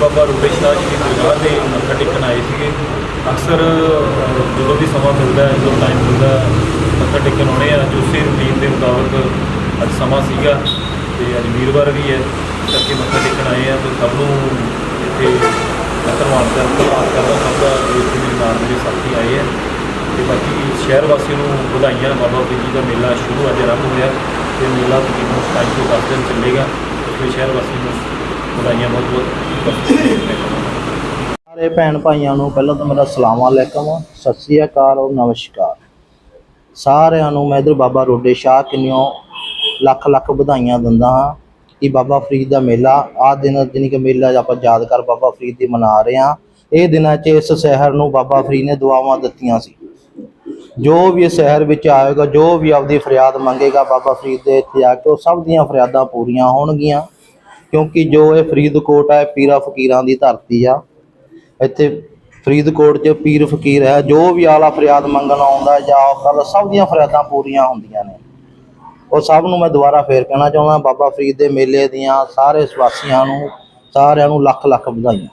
ਬਾਬਾ ਰੂਪੇ ਸ਼ਾਹ ਜੀ ਦੀ ਦਰਗਾਹ ਤੇ ਮੱਥਾ ਟੇਕਣ ਆਏ ਸੀਗੇ। ਅਕਸਰ ਜਦੋਂ ਵੀ ਸਮਾਂ ਮਿਲਦਾ ਹੈ, ਜਦੋਂ ਟਾਈਮ ਮਿਲਦਾ ਮੱਥਾ ਟੇਕਣ ਆਉਣੇ ਆ ਅੱਜ ਉਸੇ ਰੂਟੀਨ ਦੇ ਮੁਤਾਬਕ ਅੱਜ ਸਮਾਂ ਸੀਗਾ ਤੇ ਅੱਜ ਵੀਰਵਾਰ ਵੀ ਹੈ। ਇਸ ਕਰਕੇ ਮੱਥਾ ਟੇਕਣ ਆਏ ਆ ਤੇ ਸਭ ਨੂੰ ਇੱਥੇ ਧੰਨਵਾਦ ਕਰਦਾ ਧੰਨਵਾਦ ਕਰਦਾ ਸਭ ਦਾ ਜੋ ਮੇਰੇ ਨਾਲ ਮੇਰੇ ਸਾਥੀ ਆਏ ਆ ਤੇ ਬਾਕੀ ਸ਼ਹਿਰ ਵਾਸੀਆਂ ਨੂੰ ਵਧਾਈਆਂ। ਬਾਬਾ ਫਰੀਦ ਜੀ ਦਾ ਮੇਲਾ ਸ਼ੁਰੂ ਅੱਜ ਆਰੰਭ ਹੋਇਆ ਤੇ ਮੇਲਾ ਤਕਰੀਬਨ ਸਤਾਈ ਤੋਂ ਦਸ ਦਿਨ ਚੱਲੇਗਾ। ਤੇ ਸ਼ਹਿਰ ਵਾਸੀਆਂ ਨੂੰ ਵਧਾਈਆਂ ਬਹੁਤ ਬਹੁਤ। ਸਾਰੇ ਭੈਣ ਭਾਈਆਂ ਨੂੰ ਪਹਿਲਾਂ ਤਾਂ ਮੇਰਾ ਸਲਾਮ ਅਲੈਕਮ, ਸਤਿ ਸ੍ਰੀ ਅਕਾਲ ਔਰ ਨਮਸਕਾਰ। ਸਾਰਿਆਂ ਨੂੰ ਮੈਂ ਇਧਰ ਬਾਬਾ ਰੋਡੇ ਸ਼ਾਹ ਕਿੰਨਿਓ ਲੱਖ ਲੱਖ ਵਧਾਈਆਂ ਦਿੰਦਾ ਹਾਂ ਕਿ ਬਾਬਾ ਫਰੀਦ ਦਾ ਮੇਲਾ, ਆਹ ਦਿਨ ਜਿਹਨੀ ਕਿ ਮੇਲਾ ਆਪਾਂ ਯਾਦਗਾਰ ਬਾਬਾ ਫਰੀਦ ਦੀ ਮਨਾ ਰਹੇ ਹਾਂ। ਇਹ ਦਿਨਾਂ 'ਚ ਇਸ ਸ਼ਹਿਰ ਨੂੰ ਬਾਬਾ ਫਰੀਦ ਨੇ ਦੁਆਵਾਂ ਦਿੱਤੀਆਂ ਸੀ। ਜੋ ਵੀ ਇਸ ਸ਼ਹਿਰ ਵਿੱਚ ਆਏਗਾ, ਜੋ ਵੀ ਆਪਦੀ ਫਰਿਆਦ ਮੰਗੇਗਾ, ਬਾਬਾ ਫਰੀਦ ਦੇ ਇੱਥੇ ਆ ਕੇ ਉਹ ਸਭ ਦੀਆਂ ਫਰਿਆਦਾਂ ਪੂਰੀਆਂ ਹੋਣਗੀਆਂ। ਕਿਉਂਕਿ ਜੋ ਇਹ ਫਰੀਦਕੋਟ ਹੈ ਪੀਰਾ ਫਕੀਰਾਂ ਦੀ ਧਰਤੀ ਆ। ਇੱਥੇ ਫਰੀਦਕੋਟ 'ਚ ਪੀਰ ਫਕੀਰ ਹੈ, ਜੋ ਵੀ ਆਲਾ ਫਰਿਆਦ ਮੰਗਣ ਆਉਂਦਾ ਜਾਂ ਕੱਲ ਸਭ ਦੀਆਂ ਫਰਿਆਦਾਂ ਪੂਰੀਆਂ ਹੁੰਦੀਆਂ ਨੇ। ਉਹ ਸਭ ਨੂੰ ਮੈਂ ਦੁਬਾਰਾ ਫੇਰ ਕਹਿਣਾ ਚਾਹੁੰਦਾ, ਬਾਬਾ ਫਰੀਦ ਦੇ ਮੇਲੇ ਦੀਆਂ ਸਾਰੇ ਸਵਾਸੀਆਂ ਨੂੰ ਸਾਰਿਆਂ ਨੂੰ ਲੱਖ ਲੱਖ ਵਧਾਈਆਂ।